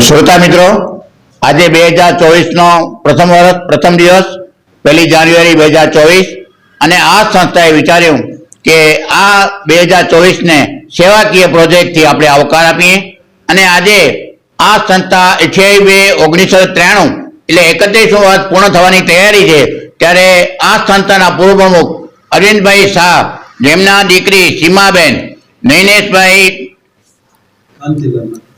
શ્રોતા મિત્રો, આજે બે હજાર ચોવીસનો પ્રથમ વર્ષ પ્રથમ દિવસ, પહેલી જાન્યુઆરી બે હજાર ચોવીસ. અને આ સંસ્થાએ વિચાર્યું કે આ બે હજાર ચોવીસને સેવાકીય પ્રોજેક્ટથી આપણે આવકાર આપીએ. અને આજે આ સંસ્થા અઠ્યાવી બે ઓગણીસો ત્રાણું, એટલે એકત્રીસ વર્ષ પૂર્ણ થવાની તૈયારી છે, ત્યારે આ સંસ્થાના પૂર્વ પ્રમુખ અરવિંદભાઈ શાહ, જેમના દીકરી સીમાબેન, નૈનેશભાઈ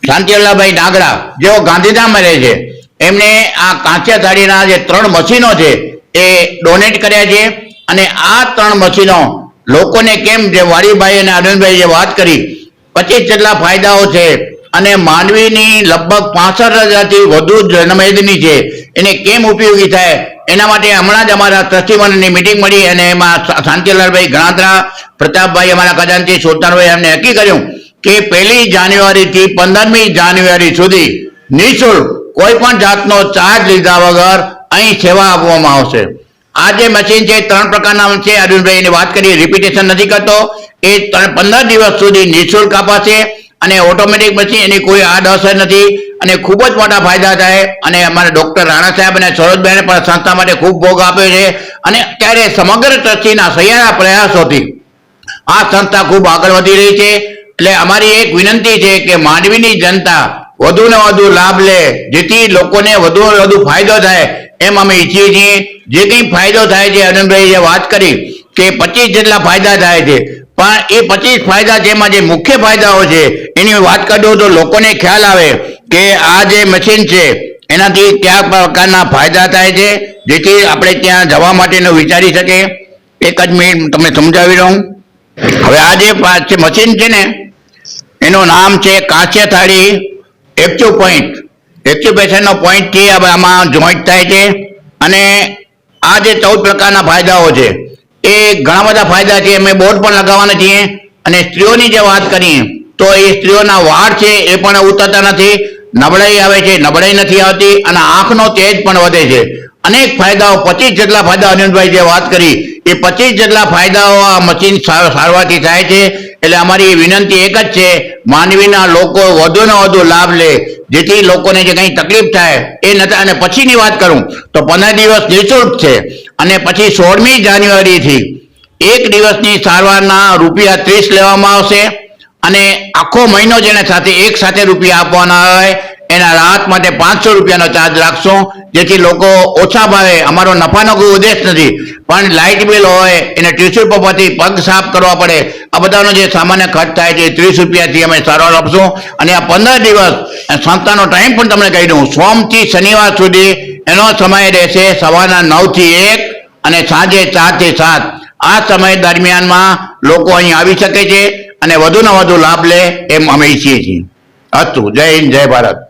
શાંતિલાલભાઈ ડાગડા, જેઓ ગાંધીધામમાં રહે છે, એમને આ કાંચિયા થાળીના જે ત્રણ મશીનો છે, એ ડોનેટ કર્યા છે અને આ ત્રણ મશીનો લોકોને કેમ જે વાડીભાઈ અને આનંદભાઈ જે વાત કરી, પચીસ જેટલા ફાયદાઓ છે અને માનવીની લગભગ પાસઠ હજારથી વધુ જનમેદની છે, એને કેમ ઉપયોગી થાય, એના માટે હમણાં જ અમારા ટ્રસ્ટીમંડળની મિટિંગ મળી અને એમાં શાંતિલાલભાઈ ગણાત્રા, પ્રતાપભાઈ અમારા ખજાનચી, સુલતાનભાઈ એમને નક્કી કર્યું કે પહેલી જાન્યુઆરી થી પંદરમી જાન્યુઆરી સુધી નિઃશુલ્ક કોઈ પણ જાતનો ચાર્જ લીધા વગર અહીં સેવા આપવામાં આવશે. આ જે મશીન છે ત્રણ પ્રકારના છે. અરવિંદભાઈ એની વાત કરીએ રિપીટેશન નથી કરતો. એ પંદર દિવસ સુધી નિઃશુલ્ક અપાશે અને ઓટોમેટિક મશીન એની કોઈ આડઅસર નથી અને ખૂબ જ મોટા ફાયદા થાય અને અમારા ડોક્ટર રાણા સાહેબ અને સરોજભાઈને પણ સંસ્થા માટે ખૂબ ભોગ આપ્યો છે અને અત્યારે સમગ્ર ટ્રસ્ટીના સહિયારા પ્રયાસોથી આ સંસ્થા ખૂબ આગળ વધી રહી છે. એટલે અમારી એક વિનંતી છે કે માંડવીની જનતા વધુ ને વધુ લાભ લે. જેથી લોકોને વધુ વધુ ફાયદો થાય. એમ અમે ઈચ્છીએ છીએ. જે કંઈ ફાયદો થાય છે અનંતભાઈ વાત કરી કે પચીસ જેટલા ફાયદા થાય છે. પણ એ પચીસ ફાયદા જેમાં જે મુખ્ય ફાયદાઓ છે, એની વાત કરું તો લોકોને ખ્યાલ આવે કે આ જે મશીન છે, એનાથી કયા પ્રકારના ફાયદા થાય છે. જેથી આપણે ત્યાં જવા માટેનું વિચારી શકે એક જ મિનિટ, તમને સમજાવી રહું હવે આ જે મશીન છે ને એનું નામ છે કાંચે થાળી એક્ચ્યુ પોઈન્ટ એક્યુપેશનનો પોઈન્ટથી આમાં જોઈન્ટ થાય છે. અને આ જે ચૌદ પ્રકારના ફાયદાઓ છે, એ ઘણા બધા ફાયદા છે. અમે બોર્ડ પણ લગાવવાના છીએ. અને સ્ત્રીઓની જે વાત કરીએ, તો એ સ્ત્રીઓના વાળ છે એ પણ ઉતરતા નથી. નબળાઈ આવે છે, નબળાઈ નથી આવતી અને આંખનો તેજ પણ વધે છે. અનેક ફાયદાઓ, પચીસ જેટલા ફાયદા અનિલભાઈ જે વાત કરી, એ પચીસ જેટલા ફાયદાઓ આ મશીન સાર- સારવારથી થાય છે. એટલે અમારી વિનંતી એક જ છે, માનવીના લોકો વધુ ને વધુ લાભ લે. જેથી લોકોને જે કંઈ તકલીફ થાય એ નથી અને પછીની વાત કરું, તો પંદર દિવસ નિઃશુલ્ક છે. અને પછી સોળમી જાન્યુઆરીથી એક દિવસની સારવારના રૂપિયા ત્રીસ લેવામાં આવશે. અને આખો મહિનો જેને સાથે એક સાથે રૂપિયા આપવાના હોય એના રાહત માટે પાંચસો રૂપિયાનો ચાર્જ રાખશો. જેથી લોકો ઓછા ભાવે. અમારો નફાનો કોઈ ઉદ્દેશ નથી. પણ લાઇટ બિલ હોય, એને ટીસ્યુ પેપરથી પગ સાફ કરવા પડે. આ બધાનો જે સામાન્ય ખર્ચ થાય છે ત્રીસ રૂપિયાથી અમે સારવાર આપશું. અને આ પંદર દિવસ સંસ્થાનો ટાઈમ પણ તમને કહી દઉં. સોમથી શનિવાર સુધી એનો સમય રહેશે સવારના નવથી એક અને સાંજે ચારથી સાત. આ સમય દરમિયાનમાં લોકો અહીં આવી શકે છે અને વધુને વધુ લાભ લે એમ અમે ઈચ્છીએ છીએ. અસ્તુ. જય હિન્દ, જય ભારત.